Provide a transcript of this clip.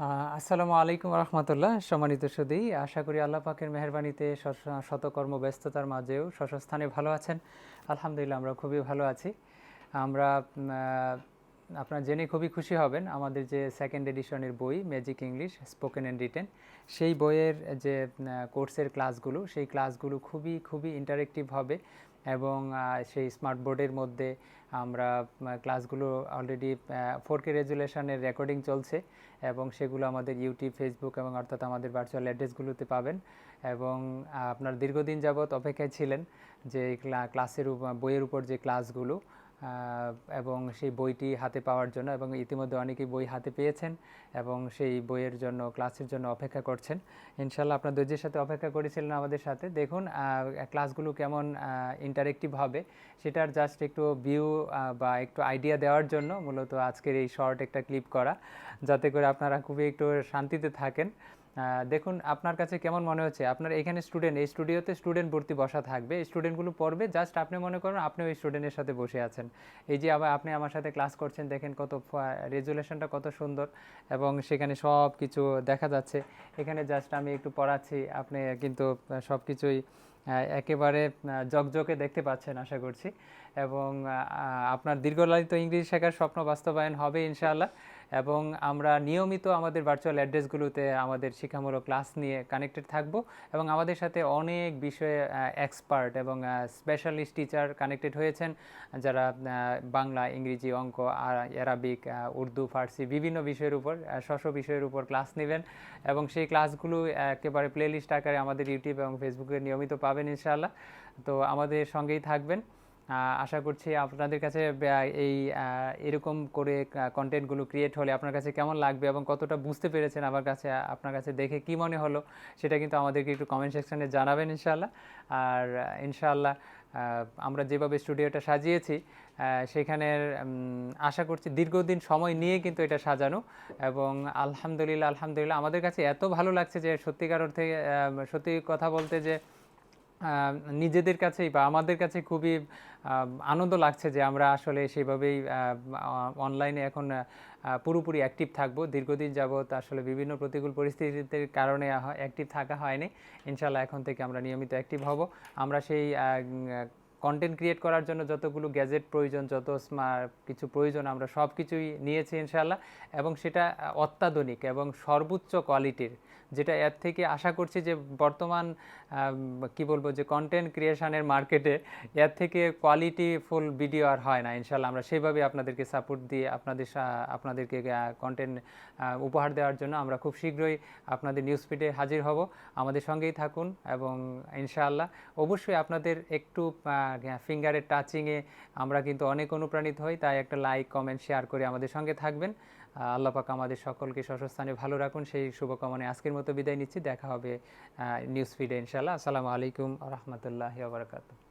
আসসালামু আলাইকুম রহমতুল্লাহ, সম্মানিত সুদী। আশা করি আল্লাহ পাকের মেহরবানিতে শতকর্ম ব্যস্ততার মাঝেও স্বস্থানে ভালো আছেন। আলহামদুলিল্লাহ, আমরা খুবই ভালো আছি। আমরা আপনারা জেনে খুবই খুশি হবেন, আমাদের যে সেকেন্ড এডিশনের বই magic English spoken and written সেই বইয়ের যে কোর্সের ক্লাসগুলো সেই ক্লাসগুলো খুবই খুবই ইন্টারেক্টিভ হবে। এবং সেই স্মার্ট বোর্ডের মধ্যে আমরা ক্লাসগুলো অলরেডি ফোর কে রেজুলেশনের রেকর্ডিং চলছে এবং সেগুলো আমাদের ইউটিউব ফেসবুক এবং অর্থাৎ আমাদের ভার্চুয়াল অ্যাড্রেসগুলোতে পাবেন। এবং আপনার দীর্ঘদিন যাবৎ অপেক্ষায় ছিলেন যে, ক্লা- ক্লাসের বইয়ের উপর যে ক্লাসগুলো এবং সেই বইটি হাতে পাওয়ার জন্য এবং ইতিমধ্যে অনেকেই বই হাতে পেয়েছেন এবং সেই বইয়ের জন্য, ক্লাসের জন্য অপেক্ষা করছেন। ইনশাল্লাহ আপনার ধৈর্যের সাথে অপেক্ষা করেছিলেন আমাদের সাথে। দেখুন ক্লাসগুলো কেমন ইন্টারেক্টিভ হবে, সেটার জাস্ট একটু ভিউ বা একটু আইডিয়া দেওয়ার জন্য মূলত আজকের এই শর্ট একটা ক্লিপ করা, যাতে করে আপনারা খুবই একটু শান্তিতে থাকেন। দেখুন, আপনার কাছে কেমন মনে হচ্ছে? আপনার এখানে স্টুডেন্ট এই স্টুডিওতে স্টুডেন্ট ভর্তি বসা থাকবে। স্টুডেন্টগুলো পড়বে জাস্ট আপনি মনে করেন আপনি ওই স্টুডেন্টের সাথে বসে আছেন। এই যে আবার আপনি আমার সাথে ক্লাস করছেন, দেখেন কত রেজুলেশনটা কত সুন্দর এবং সেখানে সব কিছু দেখা যাচ্ছে। এখানে জাস্ট আমি একটু পড়াচ্ছি, আপনি কিন্তু সব কিছুই একেবারে জকজকে দেখতে পাচ্ছেন, আশা করছি। এবং আপনার দীর্ঘলালিত ইংরেজি শেখার স্বপ্ন বাস্তবায়ন হবে, ইনশাআল্লাহ। এবং আমরা নিয়মিত আমাদের ভার্চুয়াল অ্যাড্রেসগুলোতে আমাদের শিক্ষামূলক ক্লাস নিয়ে কানেক্টেড থাকব এবং আমাদের সাথে অনেক বিষয়ে এক্সপার্ট এবং স্পেশালিস্ট টিচার কানেক্টেড হয়েছেন, যারা বাংলা, ইংরেজি, অঙ্ক অ্যারাবিক উর্দু, ফার্সি বিভিন্ন বিষয়ের উপর শশ বিষয়ের উপর ক্লাস নেবেন এবং সেই ক্লাসগুলো একেবারে প্লেলিস্ট আকারে আমাদের ইউটিউব এবং ফেসবুকে নিয়মিত পাবেন ইনশাআল্লাহ। তো আমাদের সঙ্গেই থাকবেন। আশা করছি আপনাদের কাছে এই এরকম করে কন্টেন্টগুলো ক্রিয়েট হলে আপনার কাছে কেমন লাগবে এবং কতটা বুঝতে পেরেছেন আমার কাছে আপনার কাছে দেখে কি মনে হলো সেটা কিন্তু আমাদেরকে একটু কমেন্ট সেকশনে জানাবেন ইনশাআল্লাহ। আর আহ, ইনশাআল্লাহ আমরা যেভাবে স্টুডিওটা সাজিয়েছি সেখানের আশা করছি দীর্ঘদিন সময় নিয়ে কিন্তু এটা সাজানো এবং আলহামদুলিল্লাহ আলহামদুলিল্লাহ আমাদের কাছে এত ভালো লাগছে যে সত্যিকার অর্থে সত্যি কথা বলতে যে নিজেদের কাছেই বা আমাদের কাছে খুবই আনন্দ লাগছে যে আমরা আসলে সেভাবেই অনলাইনে এখন পুরোপুরি অ্যাক্টিভ থাকব। দীর্ঘদিন যাবৎ আসলে বিভিন্ন প্রতিকূল পরিস্থিতির কারণে অ্যাক্টিভ থাকা হয়নি। ইনশাল্লাহ এখন থেকে আমরা নিয়মিত অ্যাক্টিভ হব। আমরা সেই কন্টেন্ট ক্রিয়েট করার জন্য যতগুলো গ্যাজেট প্রয়োজন, যত কিছু প্রয়োজন, আমরা সব কিছুই নিয়েছি ইনশাল্লাহ এবং সেটা অত্যাধুনিক এবং সর্বোচ্চ কোয়ালিটির যেটা এর থেকে আশা করছি যে বর্তমান কি বলব, যে কন্টেন্ট ক্রিয়েশনের মার্কেটে এর থেকে কোয়ালিটি ফুল ভিডিও আর হয় না ইনশাল্লাহ আমরা সেইভাবে আপনাদেরকে সাপোর্ট দিয়ে, আপনাদের আপনাদেরকে কন্টেন্ট উপহার দেওয়ার জন্য আমরা খুব শীঘ্রই আপনাদের নিউজ ফিডে হাজির হব। আমাদের সঙ্গেই থাকুন এবং ইনশাআল্লাহ অবশ্যই আপনাদের একটু ফিঙ্গারের টাচিংয়ে আমরা কিন্তু অনেক অনুপ্রাণিত হই, তাই একটা লাইক কমেন্ট শেয়ার করে আমাদের সঙ্গে থাকবেন। আল্লাপাক আমাদের সকলকে সশস্থানে ভালো রাখুন। সেই শুভকামনায় আজকের মতো বিদায় নিচ্ছি। দেখা হবে নিউজ ফিডে ইনশাল্লাহ আসসালামু আলাইকুম রহমতুল্লাহ বারকাতুহ।